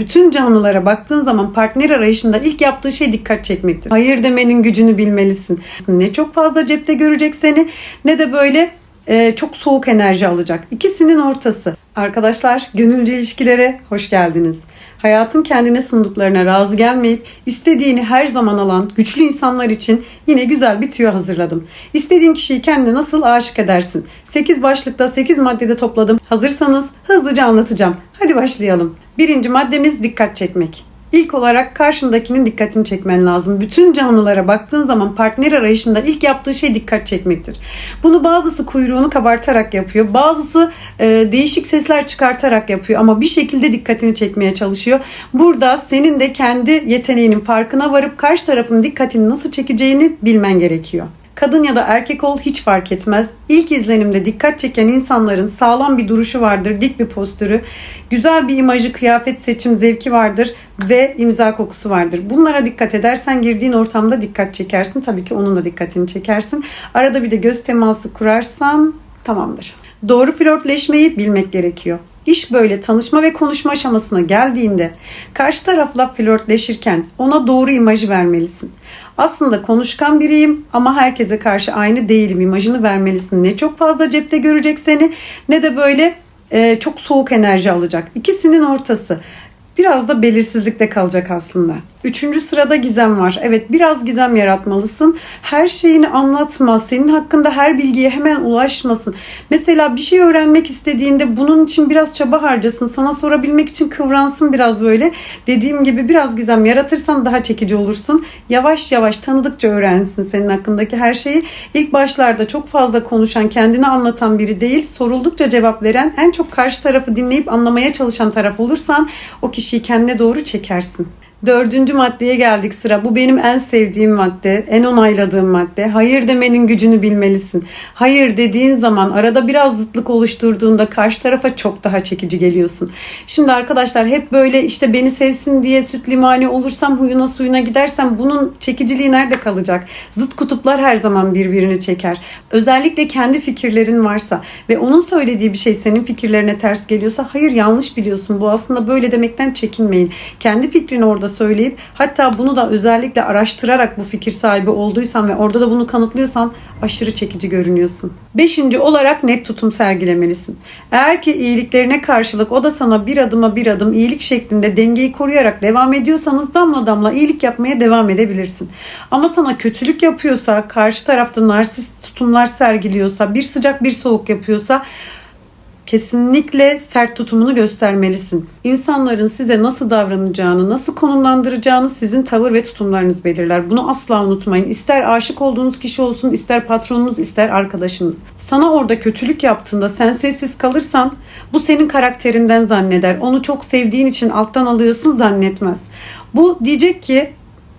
Bütün canlılara baktığın zaman partner arayışında ilk yaptığı şey dikkat çekmektir. Hayır demenin gücünü bilmelisin. Ne çok fazla cepte görecek seni ne de böyle e, çok soğuk enerji alacak. İkisinin ortası. Arkadaşlar gönüllü ilişkilere hoş geldiniz. Hayatın kendine sunduklarına razı gelmeyip istediğini her zaman alan güçlü insanlar için yine güzel bir tüyo hazırladım. İstediğin kişiyi kendine nasıl aşık edersin? 8 başlıkta 8 maddede topladım. Hazırsanız hızlıca anlatacağım. Hadi başlayalım. Birinci maddemiz dikkat çekmek. İlk olarak karşındakinin dikkatini çekmen lazım. Bütün canlılara baktığın zaman partner arayışında ilk yaptığı şey dikkat çekmektir. Bunu bazısı kuyruğunu kabartarak yapıyor. Bazısı e, değişik sesler çıkartarak yapıyor ama bir şekilde dikkatini çekmeye çalışıyor. Burada senin de kendi yeteneğinin farkına varıp karşı tarafın dikkatini nasıl çekeceğini bilmen gerekiyor. Kadın ya da erkek ol hiç fark etmez. İlk izlenimde dikkat çeken insanların sağlam bir duruşu vardır, dik bir postürü, güzel bir imajı, kıyafet seçim zevki vardır ve imza kokusu vardır. Bunlara dikkat edersen girdiğin ortamda dikkat çekersin. Tabii ki onun da dikkatini çekersin. Arada bir de göz teması kurarsan tamamdır. Doğru flörtleşmeyi bilmek gerekiyor. İş böyle tanışma ve konuşma aşamasına geldiğinde karşı tarafla flörtleşirken ona doğru imajı vermelisin. Aslında konuşkan biriyim ama herkese karşı aynı değilim imajını vermelisin. Ne çok fazla cepte görecek seni ne de böyle e, çok soğuk enerji alacak. İkisinin ortası. Biraz da belirsizlikte kalacak aslında. Üçüncü sırada gizem var. Evet biraz gizem yaratmalısın. Her şeyini anlatma. Senin hakkında her bilgiye hemen ulaşmasın. Mesela bir şey öğrenmek istediğinde bunun için biraz çaba harcasın. Sana sorabilmek için kıvransın biraz böyle. Dediğim gibi biraz gizem yaratırsan daha çekici olursun. Yavaş yavaş tanıdıkça öğrensin senin hakkındaki her şeyi. İlk başlarda çok fazla konuşan, kendini anlatan biri değil, soruldukça cevap veren, en çok karşı tarafı dinleyip anlamaya çalışan taraf olursan o kişiyi kendine doğru çekersin. Dördüncü maddeye geldik sıra. Bu benim en sevdiğim madde, en onayladığım madde. Hayır demenin gücünü bilmelisin. Hayır dediğin zaman arada biraz zıtlık oluşturduğunda karşı tarafa çok daha çekici geliyorsun. Şimdi arkadaşlar hep böyle işte beni sevsin diye süt limani olursam huyuna suyuna gidersem bunun çekiciliği nerede kalacak? Zıt kutuplar her zaman birbirini çeker. Özellikle kendi fikirlerin varsa ve onun söylediği bir şey senin fikirlerine ters geliyorsa hayır yanlış biliyorsun. Bu aslında böyle demekten çekinmeyin. Kendi fikrini orada söyleyip hatta bunu da özellikle araştırarak bu fikir sahibi olduysan ve orada da bunu kanıtlıyorsan aşırı çekici görünüyorsun. Beşinci olarak net tutum sergilemelisin. Eğer ki iyiliklerine karşılık o da sana bir adıma bir adım iyilik şeklinde dengeyi koruyarak devam ediyorsanız damla damla iyilik yapmaya devam edebilirsin. Ama sana kötülük yapıyorsa, karşı tarafta narsist tutumlar sergiliyorsa, bir sıcak bir soğuk yapıyorsa kesinlikle sert tutumunu göstermelisin. İnsanların size nasıl davranacağını, nasıl konumlandıracağını sizin tavır ve tutumlarınız belirler. Bunu asla unutmayın. İster aşık olduğunuz kişi olsun, ister patronunuz, ister arkadaşınız. Sana orada kötülük yaptığında sen sessiz kalırsan bu senin karakterinden zanneder. Onu çok sevdiğin için alttan alıyorsun zannetmez. Bu diyecek ki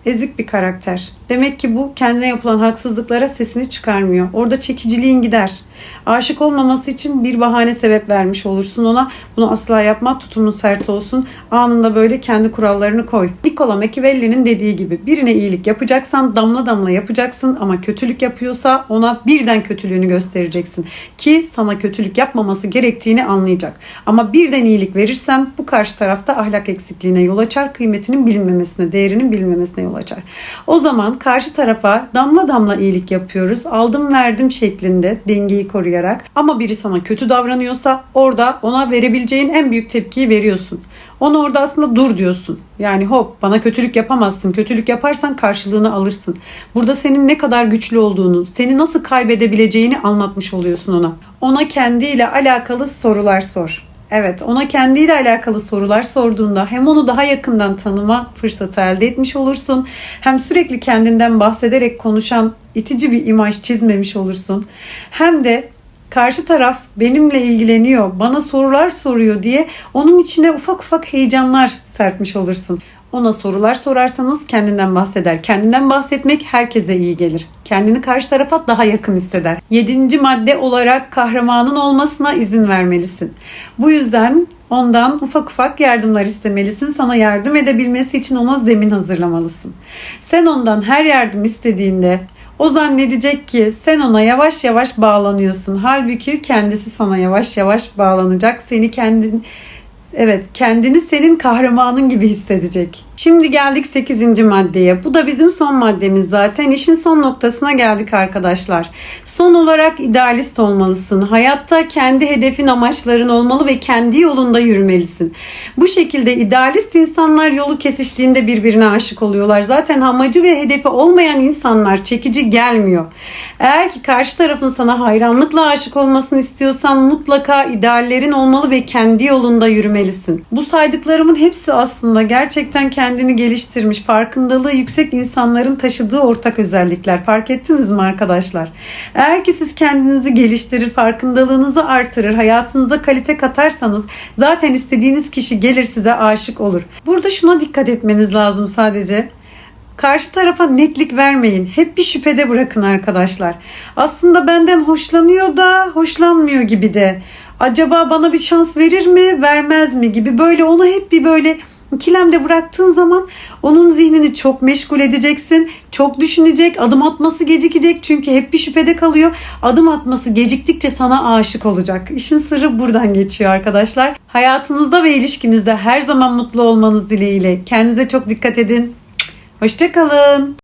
ezik bir karakter. Demek ki bu kendine yapılan haksızlıklara sesini çıkarmıyor. Orada çekiciliğin gider. Aşık olmaması için bir bahane sebep vermiş olursun ona. Bunu asla yapma. Tutumun sert olsun. Anında böyle kendi kurallarını koy. Nicola Machiavelli'nin dediği gibi birine iyilik yapacaksan damla damla yapacaksın ama kötülük yapıyorsa ona birden kötülüğünü göstereceksin. Ki sana kötülük yapmaması gerektiğini anlayacak. Ama birden iyilik verirsem bu karşı tarafta ahlak eksikliğine yol açar. Kıymetinin bilinmemesine, değerinin bilinmemesine yol açar. O zaman karşı tarafa damla damla iyilik yapıyoruz. Aldım verdim şeklinde dengeyi koruyarak. Ama biri sana kötü davranıyorsa orada ona verebileceğin en büyük tepkiyi veriyorsun. Ona orada aslında dur diyorsun. Yani hop bana kötülük yapamazsın. Kötülük yaparsan karşılığını alırsın. Burada senin ne kadar güçlü olduğunu, seni nasıl kaybedebileceğini anlatmış oluyorsun ona. Ona kendiyle alakalı sorular sor. Evet, ona kendiyle alakalı sorular sorduğunda hem onu daha yakından tanıma fırsatı elde etmiş olursun. Hem sürekli kendinden bahsederek konuşan itici bir imaj çizmemiş olursun. Hem de karşı taraf benimle ilgileniyor, bana sorular soruyor diye onun içine ufak ufak heyecanlar serpmiş olursun. Ona sorular sorarsanız kendinden bahseder. Kendinden bahsetmek herkese iyi gelir. Kendini karşı tarafa daha yakın hisseder. Yedinci madde olarak kahramanın olmasına izin vermelisin. Bu yüzden ondan ufak ufak yardımlar istemelisin. Sana yardım edebilmesi için ona zemin hazırlamalısın. Sen ondan her yardım istediğinde o zannedecek ki sen ona yavaş yavaş bağlanıyorsun. Halbuki kendisi sana yavaş yavaş bağlanacak. Seni kendin Evet, kendini senin kahramanın gibi hissedecek. Şimdi geldik 8. maddeye. Bu da bizim son maddemiz zaten. İşin son noktasına geldik arkadaşlar. Son olarak idealist olmalısın. Hayatta kendi hedefin, amaçların olmalı ve kendi yolunda yürümelisin. Bu şekilde idealist insanlar yolu kesiştiğinde birbirine aşık oluyorlar. Zaten amacı ve hedefi olmayan insanlar çekici gelmiyor. Eğer ki karşı tarafın sana hayranlıkla aşık olmasını istiyorsan mutlaka ideallerin olmalı ve kendi yolunda yürümelisin. Bu saydıklarımın hepsi aslında gerçekten kendini geliştirmiş, farkındalığı yüksek insanların taşıdığı ortak özellikler. Fark ettiniz mi arkadaşlar? Eğer ki siz kendinizi geliştirir, farkındalığınızı artırır, hayatınıza kalite katarsanız zaten istediğiniz kişi gelir size aşık olur. Burada şuna dikkat etmeniz lazım sadece. Karşı tarafa netlik vermeyin. Hep bir şüphede bırakın arkadaşlar. Aslında benden hoşlanıyor da hoşlanmıyor gibi de. Acaba bana bir şans verir mi, vermez mi gibi böyle onu hep bir böyle ikilemde bıraktığın zaman onun zihnini çok meşgul edeceksin. Çok düşünecek, adım atması gecikecek çünkü hep bir şüphede kalıyor. Adım atması geciktikçe sana aşık olacak. İşin sırrı buradan geçiyor arkadaşlar. Hayatınızda ve ilişkinizde her zaman mutlu olmanız dileğiyle. Kendinize çok dikkat edin. Hoşçakalın.